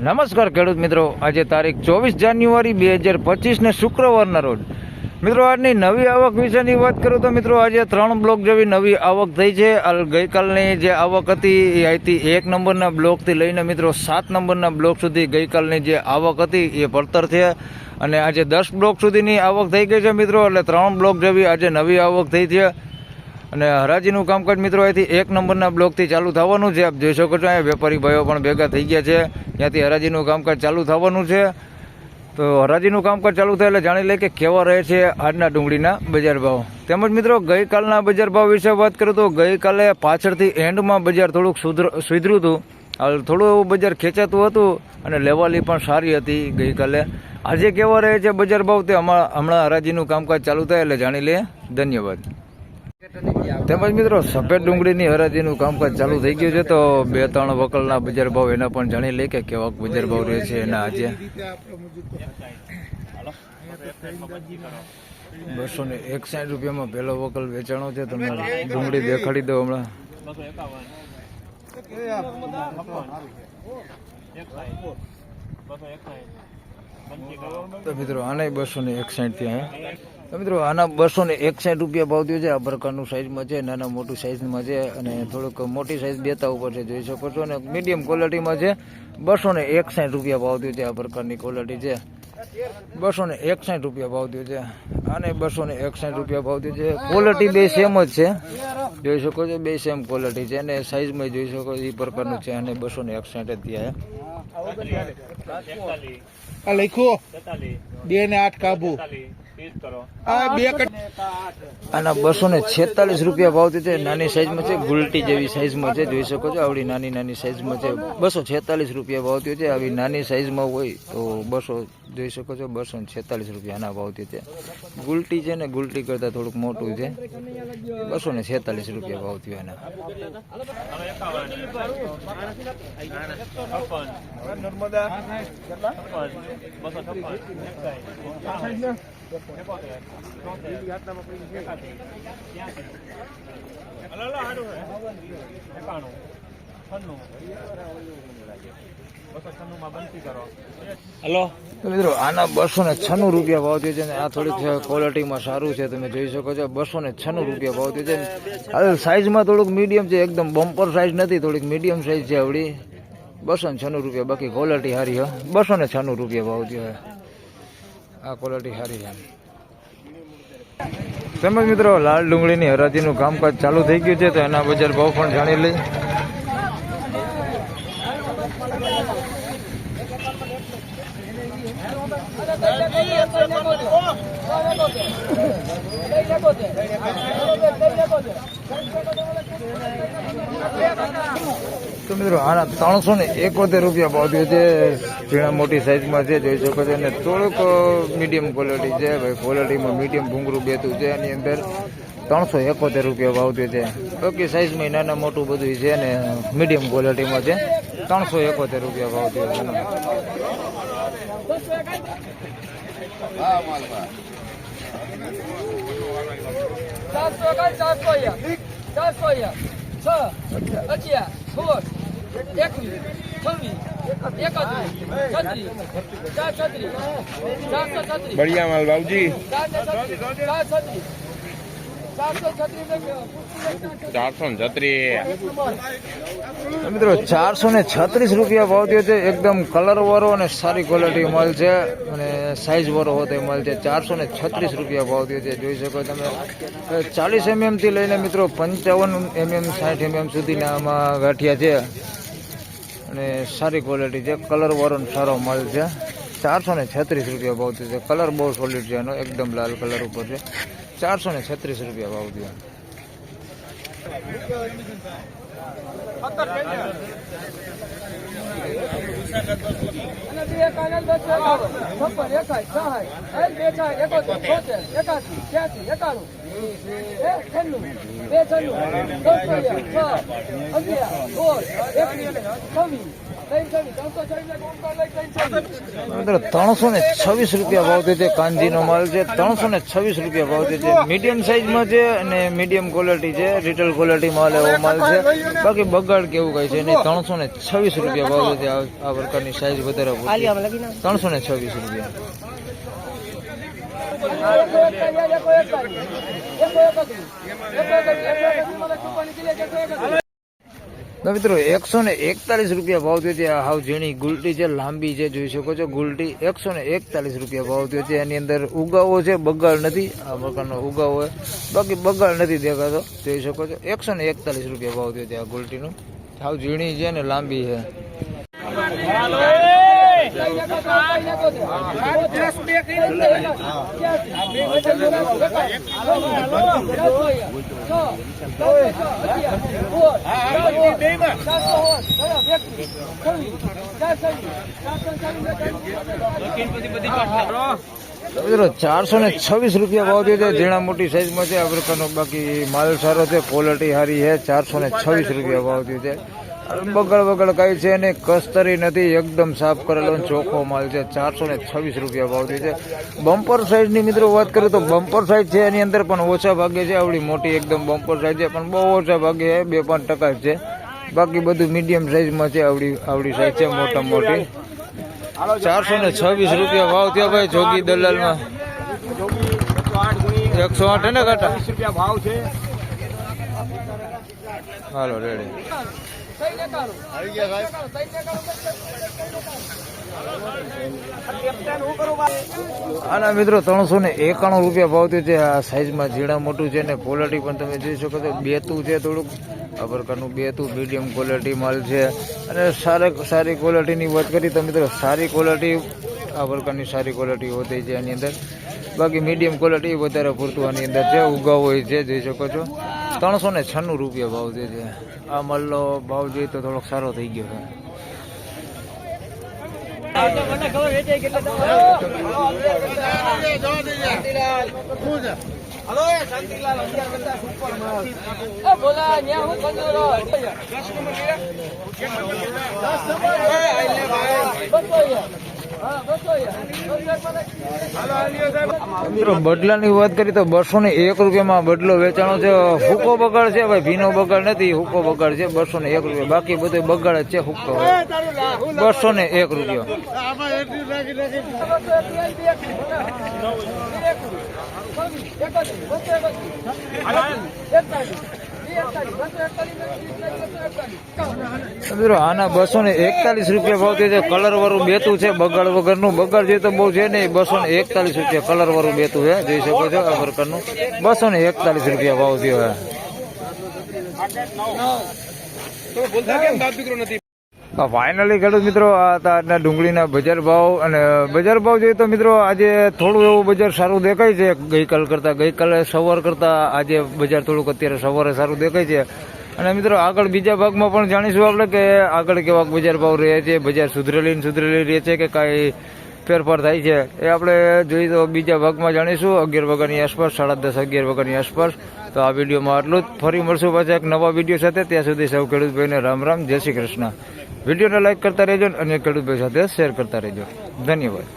નમસ્કાર ખેડૂત મિત્રો. આજે તારીખ ચોવીસ જાન્યુઆરી બે હજાર પચીસને શુક્રવારના રોજ. મિત્રો, આજની નવી આવક વિશેની વાત કરું તો મિત્રો, આજે ત્રણ બ્લોક જેવી નવી આવક થઈ છે. ગઈકાલની જે આવક હતી, એ હતી એક નંબરના બ્લોકથી લઈને મિત્રો, સાત નંબરના બ્લોક સુધી ગઈકાલની જે આવક હતી, એ પડતર છે. અને આજે દસ બ્લોક સુધીની આવક થઈ ગઈ છે મિત્રો, એટલે ત્રણ બ્લોક જેવી આજે નવી આવક થઈ છે. અને હરાજીનું કામકાજ મિત્રો અહીંથી એક નંબરના બ્લોકથી ચાલુ થવાનું છે. આપ જોઈ શકો છો અહીંયા વેપારી ભાઈઓ પણ ભેગા થઈ ગયા છે. ત્યાંથી હરાજીનું કામકાજ ચાલુ થવાનું છે. તો હરાજીનું કામકાજ ચાલુ થાય એટલે જાણી લે કે કેવા રહે છે આજના ડુંગળીના બજાર ભાવ. તેમજ મિત્રો, ગઈકાલના બજાર ભાવ વિશે વાત કરું તો ગઈકાલે પાછળથી એન્ડમાં બજાર થોડુંક સુધર, સુધર્યું હતું. થોડું એવું બજાર ખેંચાતું હતું અને લેવાલી પણ સારી હતી ગઈકાલે. આજે કેવા રહે છે બજાર ભાવ તે હમણાં હરાજીનું કામકાજ ચાલુ થાય એટલે જાણી લે. ધન્યવાદ. તેમજ મિત્રો સફેદ ડુંગળીની હરાજીનું કામકાજ ચાલુ થઈ ગયું છે, તો બે ત્રણ વકલના બજાર ભાવ એના પણ જાણી લે કે કેવા બજાર ભાવ રહે છે એના આજે. બસો ને એકસાઠ રૂપિયામાં પહેલો વકલ વેચાણો છે તમે ડુંગળી દેખાડી દો હમણાં. તો મિત્રો આને બસો ને એકસાઠ ત્યાં તો મિત્રો આના બસો ને એકસાઠ રૂપિયા ભાવ થયો છે. આ પ્રકારનું સાઇઝમાં છે નાના મોટું સાઇઝમાં છે અને થોડુંક મોટી સાઇઝ બેતા ઉપર છે જોઈ શકો છો. અને મીડિયમ ક્વોલિટીમાં છે બસો ને એકસાઠ રૂપિયા ભાવ થયો છે આ પ્રકારની ક્વોલિટી છે. બસો ને એકસાઠ રૂપિયા ભાવ થયો છે. અને બસો ને એકસાઠ રૂપિયા ભાવ થયો છે. ક્વોલિટી બે સેમ જ છે. જોઈ શકો છો બે સેમ ક્વોલિટી છે. અને સાઇઝમાં જોઈ શકો છો એ પ્રકારનું છે. અને બસો ને એકસાઠ જ ત્યાં આ લખ્યો બે ને આઠ કાબુ. આના બસો ને છેતાલીસ રૂપિયા ભાવ છે નાની સાઈઝમાં છે ગુલટી જેવી સાઈઝમાં છે જોઈ શકો છો આવડી નાની નાની સાઈઝમાં છે. બસો છેતાલીસ રૂપિયા ભાવ છે આવી નાની સાઈઝમાં હોય તો બસો જોઈ શકો છો બસો ને છેતાલીસ રૂપિયા ભાવ છે. ગુલટી છે ને ગુલટી કરતાં થોડુંક મોટું છે. બસો ને છેતાલીસ રૂપિયા ભાવ થયો એના હલો. તો મિત્રો, આના બસો ને છન્નું રૂપિયા ભાવ થયો છે અને આ થોડીક ક્વોલિટીમાં સારું છે, તમે જોઈ શકો છો. બસો ને છન્નું રૂપિયા ભાવ થયો છે હવે સાઈઝમાં થોડુંક મીડિયમ છે, એકદમ બમ્પર સાઈઝ નથી, થોડીક મીડિયમ સાઈઝ છે આવડી. બસો ને છન્નું રૂપિયા, બાકી ક્વોલિટી સારી હો બસો ને છન્નું રૂપિયા ભાવ થયો આ ક્વોલિટી સારી છે. તેમજ મિત્રો, લાલ ડુંગળીની હરાજીનું કામકાજ ચાલુ થઈ ગયું છે, તો એના બજાર ભાવ પણ જાણી લઈ તો મિત્રો, આના ત્રણસો ને એકોતેર રૂપિયા ભાવ થયો છે ઝીણા મોટી સાઈઝમાં છે, જોઈ શકો છો. અને થોડુંક મીડિયમ ક્વોલિટી છે. ભાઈ ક્વોલિટીમાં મીડિયમ ભૂંગરું બેતું છે. એની અંદર ત્રણસો એકોતેર રૂપિયા ભાવ થયો છે બાકી સાઈઝમાં નાના મોટું બધું છે ને મીડિયમ ક્વોલિટીમાં છે. ત્રણસો એકોતેર રૂપિયા ભાવ થયો બળિયા માલ બાબુજી મિત્રો, ચારસો ને છત્રીસ રૂપિયા ભાવ થયો છે. એકદમ કલર વાળો અને સારી ક્વોલિટી છે. અને સાઈઝ વાળો હોતો એ માલ ચારસો ને છત્રીસ રૂપિયા ભાવ થયો છે. જોઈ શકો તમે. ચાલીસ એમએમથી લઈને મિત્રો, પંચાવન એમએમ સાઠ એમએમ સુધીના આમાં ગાંઠિયા છે. અને સારી ક્વોલિટી છે. કલર વાળો સારો છે. ચારસો ને છત્રીસ રૂપિયા ભાવ થયો છે. કલર બહુ સોલિડ છે એનો. એકદમ લાલ કલર ઉપર છે. ચારસો ને છત્રીસ રૂપિયા ભાવ થયો. બે છન્નું છ અગિયાર સોળ એકવીસ છવ્વીસ ત્રણસો ને છવ્વીસ રૂપિયા ભાવ છે કાંજીનો માલ છે ત્રણસો ને છવ્વીસ રૂપિયા ભાવ છે મીડિયમ સાઇઝમાં છે અને મીડિયમ ક્વોલિટી છે રિટેલ ક્વોલિટી માલ એવો માલ છે બાકી બગાડ કેવું કઈ છે નહીં ત્રણસો ને છવ્વીસ રૂપિયા ભાવ છે આ- પ્રકારની સાઇઝ વધારે. ત્રણસો ને છવ્વીસ રૂપિયા તો મિત્રો એકસો ને એકતાલીસ રૂપિયા ભાવ થયો છે. હાવ ઝીણી ગુલટી છે, લાંબી છે, જોઈ શકો છો. ગુલટી એકસો ને એકતાલીસ રૂપિયા ભાવ થયો છે. એની અંદર ઉગાવો છે, બગાડ નથી. આ પ્રકારનો ઉગાવો હોય બાકી બગાડ નથી દેખાતો, જોઈ શકો છો. એકસો ને એકતાલીસ રૂપિયા ભાવ થયો છે આ ગુલટીનું. હાવ ઝીણી છે ને લાંબી છે. મિત્રો ચારસો ને છવ્વીસ રૂપિયા ભાવ થયો છે ઝીણા મોટી સાઈઝમાં છે, આ પ્રકારનો બાકી માલ સારો છે ક્વોલિટી સારી છે ચારસો ને છવ્વીસ રૂપિયા ભાવ થયો છે બગડ બગડ કઈ છે ને કસ્તરી નથી, એકદમ સાફ કરેલો ચોખ્ખો માલ છે. ચારસો ને છવ્વીસ રૂપિયા ભાવ છે બમ્પર સાઇઝની મિત્રો વાત કરું તો બમ્પર સાઈઝ છે એની અંદર પણ ઓછા ભાગે છે. આવડી મોટી એકદમ બમ્પર સાઈઝ છે, પણ બહુ ઓછા ભાગે બે પાંચ ટકા છે. બાકી બધું મીડિયમ સાઈઝમાં છે, આવડી આવડી સાઈઝ છે, મોટા મોટી. ચારસો ને છવ્વીસ રૂપિયા ભાવ થયો ભાઈ જોગી દલાલમાં. એકસો આઠ ને કાટા? ભાવ છે. હાલો રેડી આના મિત્રો ત્રણસો ને એકાણું રૂપિયા ભાવ થયું છે. આ સાઈઝમાં જીણા મોટું છે ને ક્વોલિટી પણ તમે જોઈ શકો છો. બેતું છે થોડુંક. આ પ્રકારનું બેતું મીડિયમ ક્વોલિટી માલ છે. અને સારા સારી ક્વોલિટીની વાત કરી તો મિત્રો સારી ક્વોલિટી આ પ્રકારની સારી ક્વોલિટી હોતી છે એની અંદર. બાકી મીડિયમ ક્વોલિટી વધારે પૂરતું આની અંદર છે ઉગાવ હોય છે, જોઈ શકો છો. ત્રણસો ને છન્નું રૂપિયા ભાવ થયો છે. આ મલ્લો ભાવ જોઈએ તો થોડોક સારો થઈ ગયો છે? મિત્રો, બદલાની વાત કરી તો બસો ને એક રૂપિયામાં બદલો વેચાણો છે. હુકો બગાડ છે ભાઈ, ભીનો બગાડ નથી, હુકો બગાડ છે બસો ને એક રૂપિયા. બાકી બધું બગાડ જ છે, હુકો. બસો ને એક રૂપિયો. મિત્રો, આના બસો ને એકતાલીસ રૂપિયા ભાવ થયો છે કલર વાળું બેતું છે, બગાડ વગરનું બગાડ જોઈએ તો બહુ છે નહીં બસો ને એકતાલીસ રૂપિયા કલર વાળું બેતું છે. જોઈ શકો છો આ પ્રકારનું બસો ને એકતાલીસ રૂપિયા ભાવ થયો છે ફાઇનલી ખેડૂત મિત્રો, આ આજના ડુંગળીના બજાર ભાવ અને બજાર ભાવ જોઈએ તો મિત્રો આજે થોડું એવું બજાર સારું દેખાય છે. ગઈકાલ કરતાં, ગઈકાલે સવાર કરતાં આજે બજાર થોડુંક અત્યારે સવારે સારું દેખાય છે. અને મિત્રો આગળ બીજા ભાગમાં પણ જાણીશું આપણે કે આગળ કેવા બજાર ભાવ રહે છે, બજાર સુધરેલી ને સુધરેલી રહે છે કે કાંઈ ફેરફાર થાય છે. એ આપણે જોઈએ તો બીજા ભાગમાં જાણીશું. અગિયાર વાગ્યાની આસપાસ, સાડા દસ અગિયાર વાગ્યાની આસપાસ. તો આ વિડીયોમાં આટલું જ. ફરી મળશું પાછા એક નવા વીડિયો સાથે. ત્યાં સુધી સૌ ખેડૂતભાઈને રામ રામ. જય શ્રી કૃષ્ણ. વિડીયોને લાઇક કરતા રહેજો અને ખેડૂતભાઈ સાથે શેર કરતા રહેજો. ધન્યવાદ.